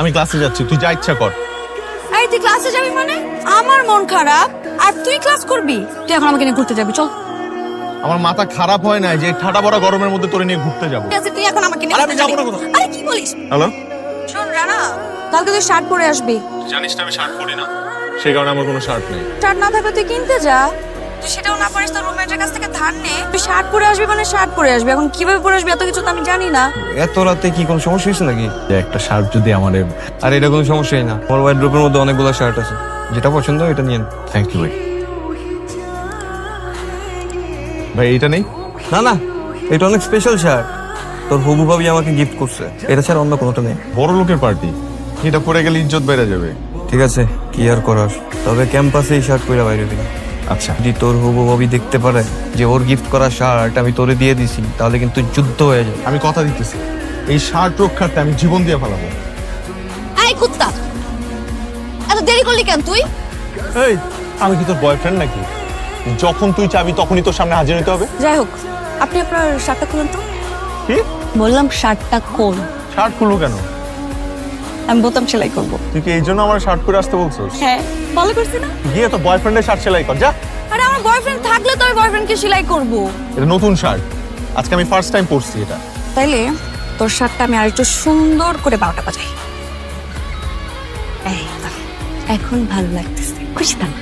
আমি ক্লাসে যাচ্ছি তুই যা ইচ্ছা কর। এই তুই ক্লাসে যাবি মানে? আমার মন খারাপ আর তুই ক্লাস করবি? তুই এখন আমাকে নিয়ে ঘুরতে যাবি চল। আমার মাথা খারাপ হয় না যে ঠাটা বড় গরমের মধ্যে তোরে নিয়ে ঘুরতে যাব। ঠিক আছে তুই এখন আমাকে নিয়ে আরে আমি যাব না কোথাও। আরে কি বলিস? হ্যালো? শোন রানা কালকে তুই শার্ট পরে আসবি। জানিস না আমি শার্ট পরি না। সেই কারণে আমার কোনো শার্ট নেই। শার্ট না থাকলে তুই কিনতে যা। তুই সেটাও না পারিস তোর রুমমেটের কাছ থেকে ধার নে। তুই শার্ট পরে আসবি মানে শার্ট পরে আসবি। এখন কীভাবে পরে আসবি? এত কিছু তো আমি জানি না। এত রাতে কি কোনো সমস্যা হয়েছে নাকি? যে একটা শার্ট যদি আমার আর এটা কোনো সমস্যাই না। আমার ওয়াইড মধ্যে অনেকগুলো শার্ট আছে। যেটা পছন্দ এটা নিয়েন থ্যাংক ইউ ভাই। ভাই এইটা নেই? না না। এটা অনেক স্পেশাল শার্ট তোর হবু ভাবি আমাকে গিফট করছে। এটা ছাড়া অন্য কোনোটা নেই। বড় লোকের পার্টি এটা পরে গেলে ইজ্জত বেড়ে যাবে। ঠিক আছে কি আর করার? তবে ক্যাম্পাসে এই শার্ট পরে বাইরে দিবি আচ্ছা। যদি তোর হবু ভাবি দেখতে পারে যে ওর গিফট করা শার্ট আমি তোরে দিয়ে দিছি তাহলে কিন্তু যুদ্ধ হয়ে যাবে। আমি কথা দিতেছি। এই শার্ট রক্ষার্থে আমি জীবন দিয়ে ফেলাবো। এই কুত্তা! এত দেরি করলি কেন তুই? এই আমি কি তোর বয়ফ্রেন্ড নাকি? যখন তুই চাবি তখনই তোর সামনে হাজির হতে হবে। যাই হোক আপনি আপনার শার্টটা খুলুন তো। কি? বললাম শার্টটা খোল। শার্ট খুলবো কেন? আমি বোতাম সেলাই করব। তুই কি এই জন্য আমার শার্ট পরে আসতে বলছিস? হ্যাঁ ভালো করছি না? গিয়ে তো বয়ফ্রেন্ডের শার্ট সেলাই কর যা। আরে আমার বয়ফ্রেন্ড থাকলে তো আমি বয়ফ্রেন্ডকে সেলাই করব। এটা নতুন শার্ট আজকে আমি ফার্স্ট টাইম পরছি এটা। তাইলে তোর শার্টটা আমি আরেকটু সুন্দর করে বারোটা বাজাই। এখন ভালো লাগতেছে। খুশি থাক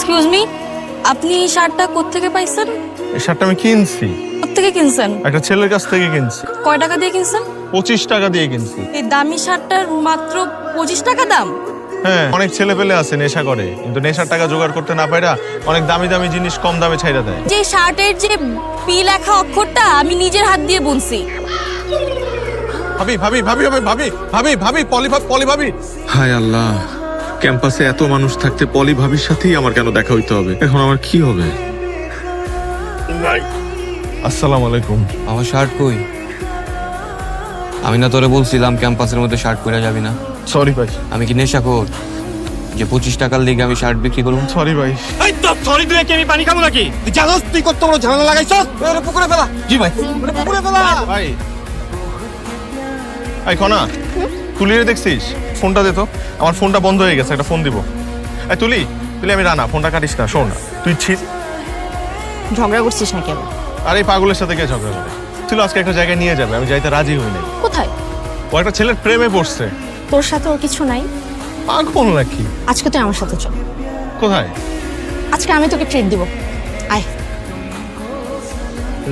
এক্সকিউজ মি আপনি এই শার্টটা কোত্থেকে পাইছেন? এই শার্টটা আমি কিনছি। কোত্থেকে কিনছেন? একটা ছেলের কাছ থেকে কিনছি। কয় টাকা দিয়ে কিনছেন? পঁচিশ টাকা দিয়ে কিনছি। এই দামি শার্টটার মাত্র পঁচিশ টাকা দাম? হ্যাঁ অনেক ছেলে পেলে আছে নেশা করে কিন্তু নেশার টাকা জোগাড় করতে না পাইরা অনেক দামি দামি জিনিস কম দামে ছাইরা দেয়। যে শার্টের যে পি লেখা অক্ষরটা আমি নিজের হাত দিয়ে বুনছি। ভাবি ভাবি ভাবি ভাবি ভাবি ভাবি ভাবি পলি ভাবি পলি ভাবি। হায় আল্লাহ। ক্যাম্পাসে এত মানুষ থাকতে পলি ভাবির সাথেই আমার কেন দেখা হইতে হবে? এখন আমার কি হবে? আসসালামু আলাইকুম। আমার শার্ট কই? আমি না তোরে বলছিলাম ক্যাম্পাসের মধ্যে শার্ট পরে যাবি না। সরি ভাই। আমি কি নেশা কর যে পঁচিশ টাকার লিগে আমি শার্ট বিক্রি করব সরি ভাই। এই তো সরি তুই কি আমি পানি খাব নাকি? তুই জানোস তুই কত বড় ঝামেলা লাগাইছ? পুকুরে ফেলা। জি ভাই। পুকুরে ফেলা। ভাই। এই তুলিয়ে দেখছিস? ফোনটা দে তো। আমার ফোনটা বন্ধ হয়ে গেছে একটা ফোন দিব। এই তুলি তুলি আমি রানা ফোনটা কাটিস না শোন। না তুই ছিস ঝগড়া করছিস না কেন আর এই পাগলের সাথে কে ঝগড়া করে? ছিল আজকে একটা জায়গায় নিয়ে যাবে আমি যাইতে রাজি হই নাই। কোথায়? ও একটা ছেলের প্রেমে পড়ছে। তোর সাথে ওর কিছু নাই? পাগল নাকি? আজকে তুই আমার সাথে চল। কোথায়? আজকে আমি তোকে ট্রিট দিব। আয়।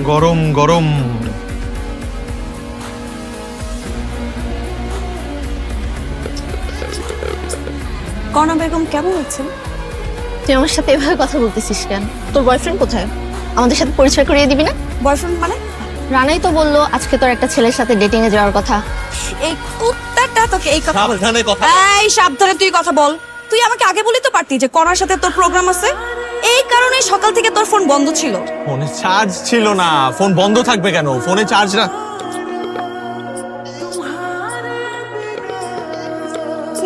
গরম গরম। কর্ণা বেগম কেমন আছেন? তুই আমার সাথে এভাবে কথা বলতেছিস কেন? তোর বয়ফ্রেন্ড কোথায়? আমাদের সাথে পরিচয় করিয়ে দিবি না? বয়ফ্রেন্ড মানে? রানাই তো বলল আজকে তোর একটা ছেলের সাথে ডেটিং এ যাওয়ার কথা। এই কুত্তাটা তোকে এই কথা সাবধানে কথা এই সাবধানে তুই কথা বল। তুই আমাকে আগে বলি তো পারতি যে কর্ণার সাথে তোর প্রোগ্রাম আছে। এই কারণে সকাল থেকে তোর ফোন বন্ধ ছিল। ফোনে চার্জ ছিল না। ফোন বন্ধ থাকবে কেন? ফোনে চার্জ না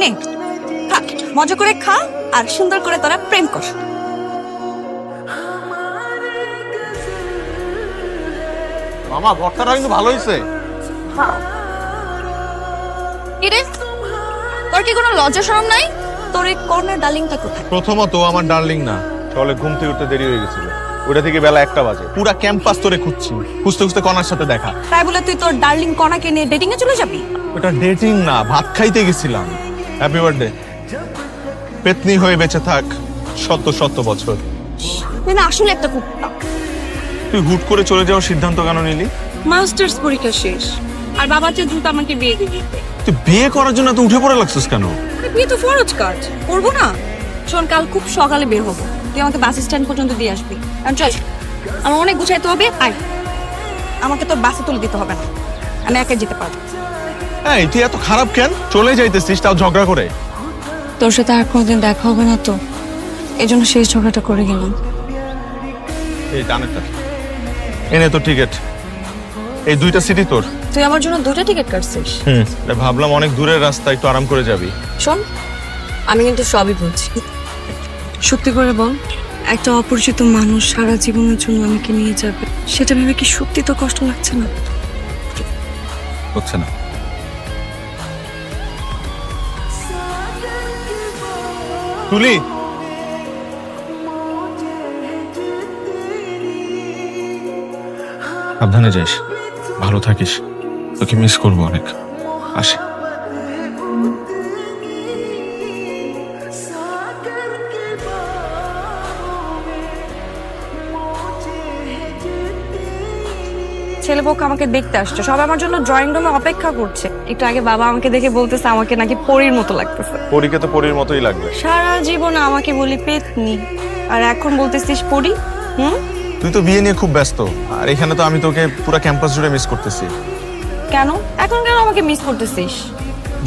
নে। মজা করে খা আর সুন্দর করে তারা প্রেম কর। মামা ভর্তাটা কিন্তু ভালো হয়েছে কি রে? তোর কি কোনো লজ্জা শরম নাই? তোর এই কর্নার ডার্লিংটা কোথায়? প্রথমত আমার ডার্লিং না চলে ঘুম থেকে উঠতে দেরি হয়ে গেছিল। ওটা থেকে বেলা একটা বাজে। পুরা ক্যাম্পাস তোরে খুঁজছি। খুঁজতে খুঁজতে কনার সাথে দেখা। তাই বলে তুই তোর ডার্লিং কণাকে নিয়ে ডেটিং এ চলে যাবি? ওটা ডেটিং না ভাত খাইতে গেছিলাম। হ্যাপি বার্থডে পেতনি হয়ে বেঁচে থাক শত শত বছর। না আসলে একটা কুত্তা তুই হুট করে চলে যাওয়ার সিদ্ধান্ত কেন নিলি? মাস্টার্স পরীক্ষা শেষ। আর বাবা যে দ্রুত আমাকে বিয়ে দিয়ে দিতে তুই বিয়ে করার জন্য তো উঠে পড়ে লাগছিস কেন? বিয়ে তো ফরজ কাজ। করব না। শোন কাল খুব সকালে বের হব। তুই আমাকে বাস স্ট্যান্ড পর্যন্ত দিয়ে আসবি। আর চল আমার অনেক গুছাইতে হবে। আয়। আমাকে তোর বাসে তুলে দিতে হবে না। আমি একা যেতে পারব। এই তুই এত খারাপ কেন? চলে যাইতেছিস তাও ঝগড়া করে। তোর সাথে আর কোনোদিন দেখা হবে না তো? এই জন্য শেষ ঝগড়াটা করে গেলাম। এই ডানেরটা এনে তো টিকিট এই দুইটা সিটি তোর। তুই আমার জন্য দুটো টিকিট কাটছিস? হুম ভাবলাম অনেক দূরের রাস্তা একটু আরাম করে যাবি। শোন আমি কিন্তু সবই বলছি। সত্যি করে বল একটা অপরিচিত মানুষ সারা জীবনের জন্য আমাকে নিয়ে যাবে সেটা ভেবে কি সত্যি তো কষ্ট লাগছে না? হচ্ছে না। তুলি। সাবধানে যাইস। ভালো থাকিস। তোকে মিস করব অনেক। আসি। ছেলেপক্ষ আমাকে দেখতে আসছে। সবাই আমার জন্য ড্রয়িং রুমে অপেক্ষা করছে। একটু আগে বাবা আমাকে দেখে বলতেছে আমাকে নাকি পরীর মতো লাগতেছে। পরীকে তো পরীর মতোই লাগবে। সারা জীবন আমাকে বলি পেতনি। আর এখন বলতেছিস পড়ি হুম? তুই তো বিয়ে নিয়ে খুব ব্যস্ত। আর এখানে তো আমি তোকে পুরো ক্যাম্পাস জুড়ে মিস করতেছি। কেন? এখন কেন আমাকে মিস করতেছিস?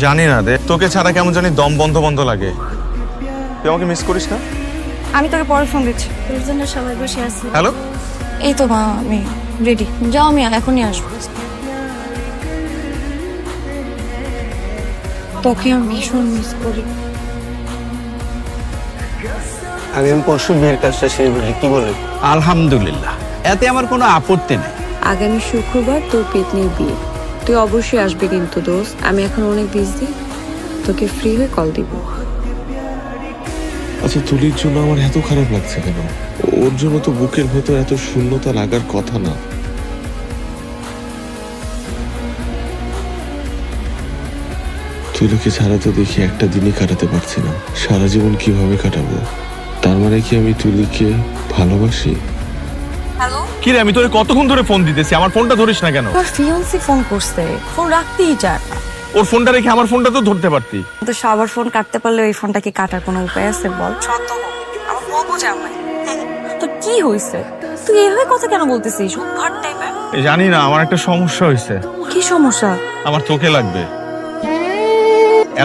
জানি না দে। তোকে ছাড়া কেমন জানি দম বন্ধ বন্ধ লাগে। তুই আমাকে মিস করিস না? আমি তোকে পরে ফোন দিচ্ছি। সবাই বসে আছি। হ্যালো এই তো মা আমি রেডি যাও আমি এখনই আসব। তোকে আমি ভীষণ মিস করি। আমি আমি পরশু বিয়ের কাজটা সেই বলি কি বলে আলহামদুলিল্লাহ এতে আমার কোনো আপত্তি নেই। আগামী শুক্রবার তোর পেতনির বিয়ে। তুই অবশ্যই আসবি কিন্তু দোস্ত আমি এখন অনেক বিজি তোকে ফ্রি হয়ে কল দিব। আচ্ছা তুলির জন্য আমার এত খারাপ লাগছে কেন? ওর জন্য তো বুকের ভেতর এত শূন্যতা লাগার কথা না। তুলিকে ছাড়া তো দেখি একটা দিনই কাটাতে পারছি না। সারা জীবন কীভাবে কাটাবো? তার মানে কি আমি তুলিকে ভালোবাসি? হ্যালো? কি রে আমি তোরে কতক্ষণ ধরে ফোন দিতেছি? আমার ফোনটা ধরিস না কেন? ফিয়ন্সি ফোন করছে। ফোন রাখতেই চায় না। ওর ফোনটা রেখে আমার ফোনটা তো ধরতে পারতি। তো সবার ফোন কাটতে পারলে ওই ফোনটা কি কাটার কোনো উপায় আছে বল? সত্য আমার বউ বোঝা আমায় তো কি হইছে? তুই এভাবে কথা কেন বলতেছিস? উদ্ভট টাইপের জানি না আমার একটা সমস্যা হয়েছে কি সমস্যা? আমার তোকে লাগবে।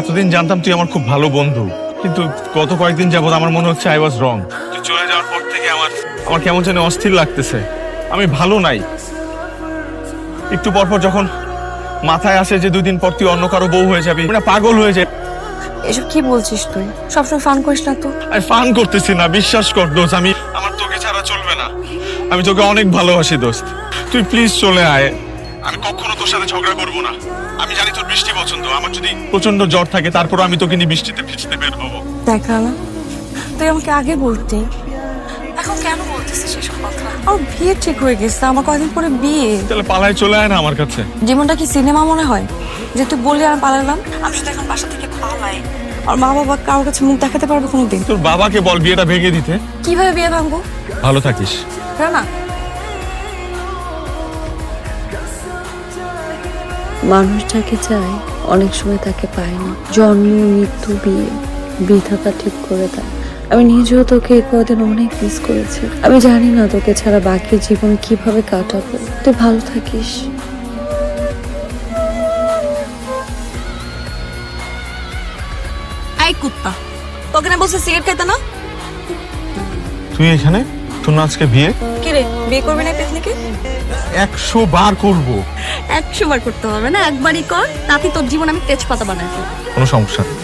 এতদিন জানতাম তুই আমার খুব ভালো বন্ধু। কিন্তু গত কয়েকদিন যাবত আমার মনে হচ্ছে আই ওয়াজ রং তুই চলে যাওয়ার পর থেকে আমার আমার কেমন যেন অস্থির লাগতেছে। আমি ভালো নাই। একটু পর পর যখন মাথায় আসে যে দুদিন পর তুই অন্য কারও বউ হয়ে যাবি। মানে পাগল হয়ে যায় এসব কি বলছিস তুই? সবসময় ফান করিস না তো? আমি ফান করতেছি না বিশ্বাস কর দোস্ত আমি আমার তোকে ছাড়া চলবে না। আমি তোকে অনেক ভালোবাসি দোস্ত। তুই প্লিজ চলে আয়। আমি কখনো তোর সাথে ঝগড়া করব না। আমি জানি তোর বৃষ্টি পছন্দ। আমার যদি প্রচণ্ড জ্বর থাকে তারপর আমি তোকে নিয়ে বৃষ্টিতে ভিজতে বের হব। দেখ না তুই আমাকে আগে বলতি। এখন কেন কথা। আমার বিয়ে ঠিক হয়ে গেছে আমার কয়দিন পরে বিয়ে। তাহলে পালায় চলে আয় না আমার কাছে। জীবনটা কি সিনেমা মনে হয়? যে তুই বললি আর পালালাম। আমি শুধু এখন বাসা থেকে পালাই। আর মা বাবা কারোর কাছে মুখ দেখাতে পারবে কোনোদিন? তোর বাবাকে বল বিয়েটা ভেঙে দিতে। কীভাবে বিয়ে ভাঙবো? ভালো থাকিস। না। মানুষ যাকে চায় অনেক সময় তাকে পায় না। জন্ম মৃত্যু বিয়ে। বিধাতা ঠিক করে দেয়। আমি নিজেও তোকে এই কদিন অনেক মিস করেছি। আমি জানি না তোকে ছাড়া বাকি জীবন কীভাবে কাটাবো। তুই ভালো থাকিস। এই কুত্তা তোকে না বলছে সিগারেট খাইতে না? তুই এখানে? তোর না আজকে বিয়ে? কি রে বিয়ে করবি না একশো বার করব। একশো বার করতে হবে না একবারই কর তাতে তোর জীবন আমি তেজপাতা বানাই। কোনো সমস্যা নেই।